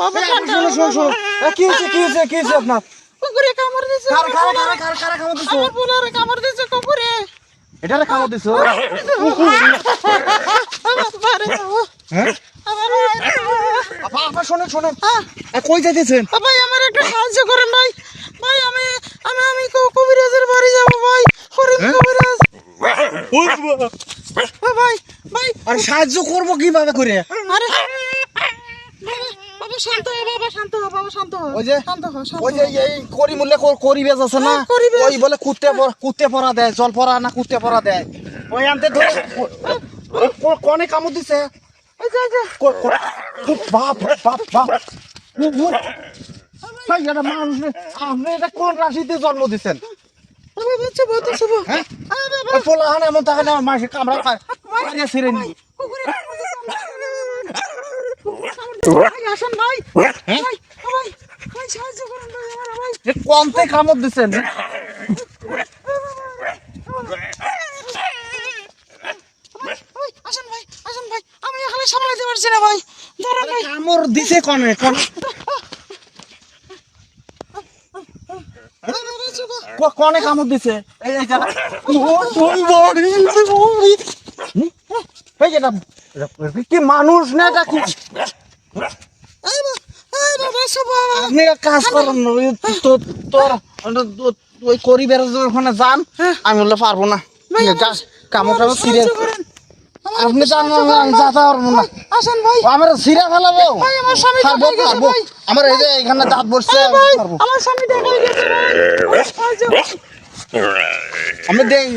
বাবা ঠান্ডা শোনো শোনো শোনো। কি হয়েছে কি হয়েছে কি হয়েছে আপনার? কুকুরে কামড় দিছে। কার কার কার কার কার কামড় দিছো? আমার পোলারে কামড় দিছে কুকুরে। এটারে কামড় দিছো? আমার বারে হ্যাঁ? আমার আপা আপা শোনেন শোনেন। কই যাইতেছেন? ভাই আমার একটা সাহায্য করেন ভাই। ভাই আমি আমি আমি কবিরাজের বাড়ি যাব ভাই। ফরিদ কবিরাজ। ভাই ভাই। আর সাহায্য করব কীভাবে করে? আরে শান্ত হ বাবা শান্ত হ বাবা শান্ত হ। ওই যে শান্ত হ ওই যে এই করি মূল্যে করি বেজ আছে না? হ্যাঁ, ওই বলে কুত্তে পর- কুত্তে পরা দেয় জল পরা না কুত্তে দেয়। ওই আনতে ধরে ও- ও- কনে কামড় দিছে। বাপ বাপ বাপ। কোন রাশিতে জন্ম বহুত শুভ। হ্যাঁ? আরে বাবা। ওই পোলাহান এমন থাকে না মাসে কামড়া খায়। ছিঁড়ে নি। আমার। ভাই আসেন কমতে কামড় দিচ্ছেন আসেন ভাই আসেন ভাই। আমি এখানে সামলাতে পারছি না ভাই। ধরেন ভাই। কামড় দিছে কনে কোন? কনে কামড় দিছে? এই এই কি মানুষ না এটা কি? কাজ করেন তো তোর ওই করি ওখানে যান আমি বললে পারব না। কামড় টামড়। আমার আপনি একটু আমি যাতে পারব না। আসেন ভাই। আমার ছিঁড়ে ফেলাবো। আমার স্বামী পারব পারব। আমার এই যে এখানে দাঁত বসছে আমি ভাই আমার স্বামী ঢাকায় গেছে আমি দেই।